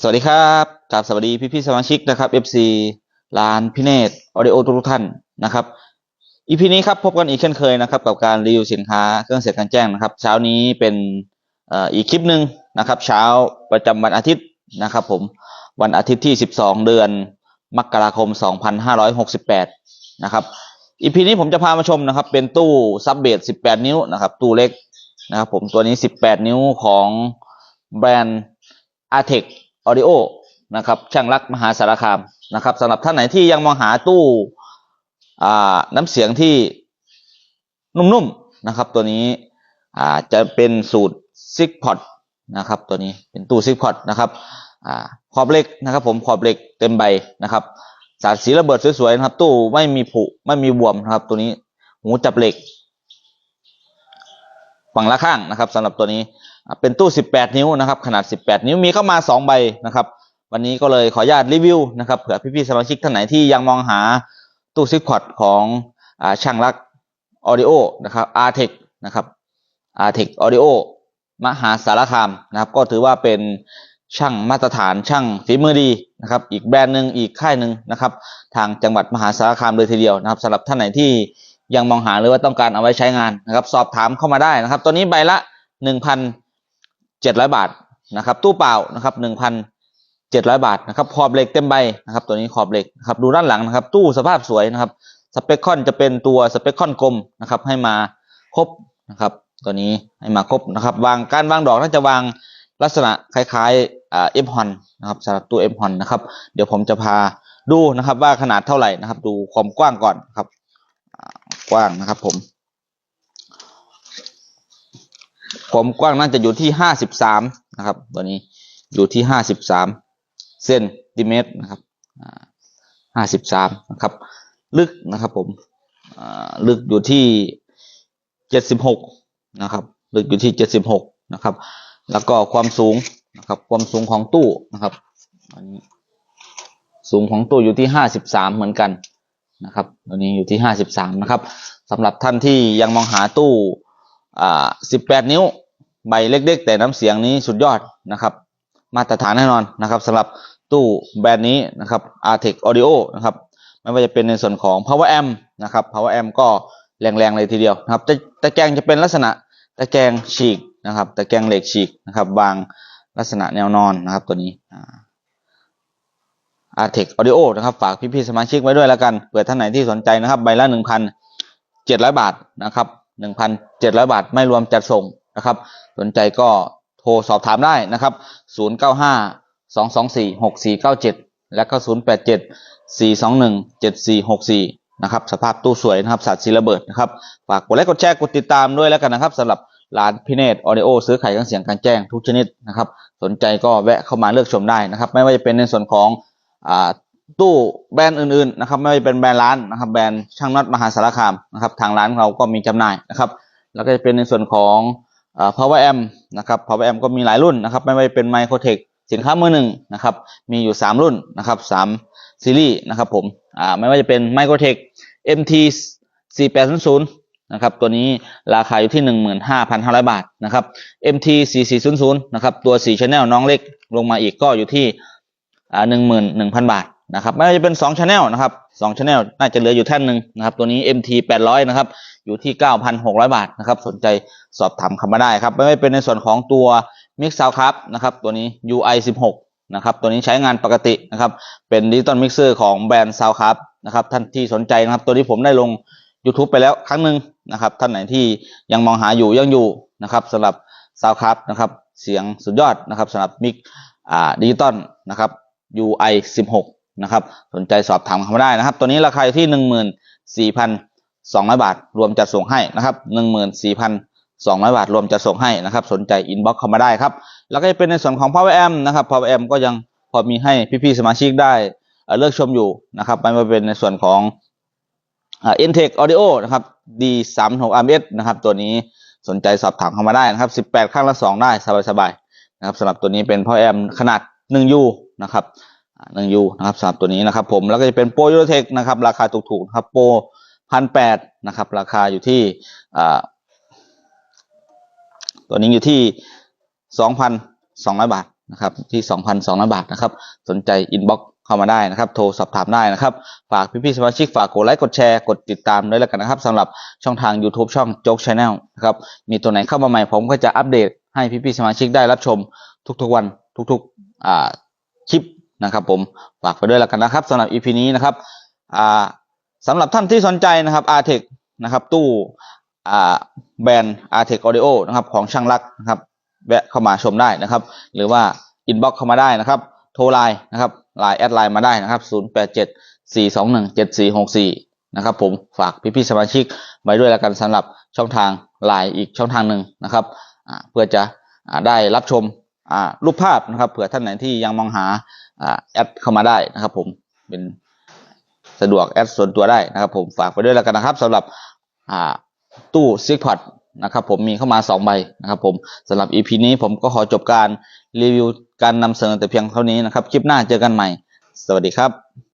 สวัสดีครับกราบสวัสดีพี่พี่ๆสมาชิกนะครับ FC ร้านพิเนตออดิโอทุกท่านนะครับอีพีนี้ครับพบกันอีกเช่นเคยนะครับ กับการรีวิวสินค้าเครื่องเสียงการแจ้งนะครับ เช้านี้เป็นอีกคลิปหนึ่งนะครับ เช้าประจำวันอาทิตย์นะครับ ผมวันอาทิตย์ที่ 12 เดือนมกราคม 2568 นะครับอีพีนี้ผมจะพามาชมนะครับ เป็นตู้ซับเบส18 นิ้วนะครับ ตู้เล็กนะครับ ผมตัวนี้ 18 นิ้วของแบรนด์อาเทค Artec Audio นะครับช่างรักมหาสารคามนะครับสำหรับท่านไหนที่ยังมองหาตู้น้ำเสียงที่นุ่มๆนะครับ ตัวนี้จะเป็นสูตรซิกพอดนะครับตัวนี้เป็นตู้ซิกพอดนะครับอขอบเหล็กนะครับ ผมขอบเหล็กเต็มใบนะครับ สาดสีระเบิดสวยๆนะครับ ตู้ไม่มีผุไม่มีบวมนะครับ ตัวนี้หูจับเหล็ก ฝั่งละข้างนะครับสำหรับตัวนี้เป็นตู้ 18 นิ้วนะครับขนาด 18 นิ้วมีเข้ามา 2 ใบนะครับ วันนี้ก็เลยขออนุญาตรีวิวนะครับเผื่อพี่ๆสมาชิกท่านไหนที่ยังมองหาตู้ซิกพอดของอช่างรักออดิโอนะครับ Artec นะครับ Artec Audio มหาสารคามนะครับ ก็ถือว่าเป็นช่างมาตรฐานช่างฝีมือดีนะครับ อีกแบรนด์หนึ่งอีกค่ายหนึ่งนะครับ ทางจังหวัดมหาสารคามเลยทีเดียวนะครับสำหรับท่านไหนที่ ยังมองหาหรือว่าต้องการเอาไว้ใช้งานนะครับ สอบถามเข้ามาได้นะครับ ตัวนี้ใบละ 1,700 บาทนะครับ ตู้เปล่านะครับ 1,700 บาทนะครับขอบเหล็กเต็มใบนะครับ ตัวนี้ขอบเหล็กครับดูด้านหลังนะครับ ตู้สภาพสวยนะครับสเปคคอนจะเป็นตัวสเปคคอนกลมนะครับ ให้มาครบนะครับ ตัวนี้ให้มาครบนะครับ วางการวางดอกน่าจะวางลักษณะคล้ายๆเอ็มฮอนนะครับสำหรับตู้เอ็มฮอนนะครับ เดี๋ยวผมจะพาดูนะครับว่าขนาดเท่าไหร่นะครับ ดูความกว้างก่อนครับ กว้างนะครับผม ความกว้างน่าจะอยู่ที่ห้าสิบสามนะครับ ตัวนี้อยู่ที่ห้าสิบสามเซนติเมตรนะครับห้าสิบสามนะครับ ลึกนะครับผมลึกอยู่ที่เจ็ดสิบหกนะครับ ลึกอยู่ที่เจ็ดสิบหกนะครับ แล้วก็ความสูงนะครับ ความสูงของตู้นะครับอันนี้สูงของตู้อยู่ที่ห้าสิบสามเหมือนกัน นะครับตัวนี้อยู่ที่ห้าสิบสามนะครับสำหรับท่านที่ยังมองหาตู้อ่าสิบแปดนิ้วใบเล็ก ๆ แต่น้ำเสียงนี้สุดยอดนะครับ มาตรฐานแน่นอนนะครับสำหรับตู้แบรนด์นี้นะครับ Artec Audio นะครับไม่ว่าจะเป็นในส่วนของ power amp นะครับ power amp ก็แรงๆเลยทีเดียวนะครับตะตะแกรงจะเป็นลักษณะตะแกรงฉีกนะครับ ตะแกรงเหล็กฉีกนะครับวางลักษณะแนวนอนนะครับตัวนี้ อ่า Artec Audio นะครับ ฝากพี่ๆสมาชิกไว้ด้วยแล้วกันเผื่อท่านไหนที่สนใจนะครับ ใบละหนึ่งพันเจ็ดร้อยบาทนะครับหนึ่งพันเจ็ดร้อยบาทไม่รวมจัดส่งนะครับ สนใจก็โทรสอบถามได้นะครับศูนย์เก้าห้าสองสองสี่หกสี่เก้าเจ็ดแล้วก็ศูนย์แปดเจ็ดสี่สองหนึ่งเจ็ดสี่หกสี่นะครับ สภาพตู้สวยนะครับสัตว์สีระเบิดนะครับ ฝากกดไลค์กดแชร์กดติดตามด้วยแล้วกันนะครับสำหรับร้านพิเนตออดิโอซื้อขายเครื่องเสียงกลารแจ้งทุกชนิดนะครับ สนใจก็แวะเข้ามาเลือกชมได้นะครับ ไม่ว่าจะเป็นในส่วนของ ตู้แบรนด์อื่นๆนะครับไม่ว่าจะเป็นแบรนด์ร้านนะครับแบรนด์ช่างน็อตมหาสารคามนะครับทางร้านเราก็มีจำหน่ายนะครับแล้วก็จะเป็นในส่วนของอ่า power amp นะครับ power amp ก็มีหลายรุ่นนะครับไม่ว่าจะเป็น microtech สินค้ามือหนึ่งนะครับมีอยู่ 3 รุ่นนะครับ3ซีรีส์นะครับผมอ่าไม่ว่าจะเป็น microtech MT 4800นะครับตัวนี้ราคาอยู่ที่ 15,500 บาทนะครับ MT 4400นะครับตัว 4 Channel น้องเล็กลงมาอีกก็อยู่ที่ อ่า11,000บาทนะครับไม่ว่าจะเป็น2 Channel นะครับ2 Channel น่าจะเหลืออยู่แท่นหนึ่งนะครับ ตัวนี้ MT 800 นะครับ อยู่ที่ 9,600 บาทนะครับ สนใจสอบถามคำมาได้ครับ ไม่ว่าเป็นในส่วนของตัว Mix Sound ครับนะครับ ตัวนี้ UI 16 นะครับ ตัวนี้ใช้งานปกตินะครับ เป็นดิจิตอลมิกเซอร์ของแบรนด์ Sound ครับนะครับ ท่านที่สนใจนะครับ ตัวนี้ผมได้ลง YouTube ไปแล้วครั้งหนึ่งนะครับ ท่านไหนที่ยังมองหาอยู่ยังอยู่นะครับสำหรับ Sound ครับนะครับ เสียงสุดยอดนะครับสำหรับมิกอ่าดิจิตอลนะครับ UI 16 นะครับ สนใจสอบถามเข้ามาได้นะครับ ตัวนี้ราคาอยู่ที่ 14,200 บาท รวมจัดส่งให้นะครับ 14,200 บาท รวมจัดส่งให้นะครับ สนใจอินบ็อกเข้ามาได้ครับ แล้วก็จะเป็นในส่วนของ Power Amp นะครับ Power Amp ก็ยังพอมีให้พี่ๆสมาชิกได้เเลือกชมอยู่นะครับไม่ว่าเป็นในส่วนของอ่า Intake Audio นะครับ D 3 6 RMS นะครับ ตัวนี้สนใจสอบถามเข้ามาได้นะครับ 18 ข้างละ 2 ได้สบายๆนะครับสำหรับตัวนี้เป็น Power Amp ขนาด 1U นะครับอ่า 1U นะครับสำหรับตัวนี้นะครับ ผมแล้วก็จะเป็น Pro Eurotech นะครับ ราคาถูกๆนะครับ Pro พันแปดนะครับ ราคาอยู่ที่ตัวนี้อยู่ที่2,200บาทนะครับ ที่2,200บาทนะครับ สนใจอินบ็อกเข้ามาได้นะครับ โทรสอบถามได้นะครับ ฝากพี่ๆสมาชิกฝากกดไลค์กดแชร์กดติดตามด้วยแล้วกันนะครับสำหรับช่องทาง YouTube ช่องโจ๊กชาแนลนะครับ มีตัวไหนเข้ามาใหม่ผมก็จะอัปเดตให้พี่ๆสมาชิกได้รับชมทุกๆวันทุกๆอ่า คลิปนะครับ ผมฝากไปด้วยแล้วกันนะครับสำหรับ EP นี้นะครับอ่าสำหรับท่านที่สนใจนะครับ a r t e c นะครับ ตู้อ่าแบรนด์ a r t e c Audio นะครับ ของช่างรักนะครับแวะเข้ามาชมได้นะครับ หรือว่าอินบ็อกเข้ามาได้นะครับ โทรไลน์นะครับไลน์แอดไลน์มาได้นะครับ 087 421 7464 นะครับ ผมฝากพี่ๆสมาชิกไว้ด้วยแล้วกันสำหรับช่องทางไลน์อีกช่องทางหนึ่งนะครับเพื่อจะได้รับชม รูปภาพนะครับ เผื่อท่านไหนที่ยังมองหาอแอดเข้ามาได้นะครับ ผมเป็นสะดวกแอดส่วนตัวได้นะครับ ผมฝากไปด้วยแล้วกันนะครับสำหรับตู้ซิกพอดนะครับ ผมมีเข้ามาสองใบนะครับ ผมสำหรับ EP นี้ผมก็ขอจบการรีวิวการนำเสนอแต่เพียงเท่านี้นะครับ คลิปหน้าเจอกันใหม่ สวัสดีครับ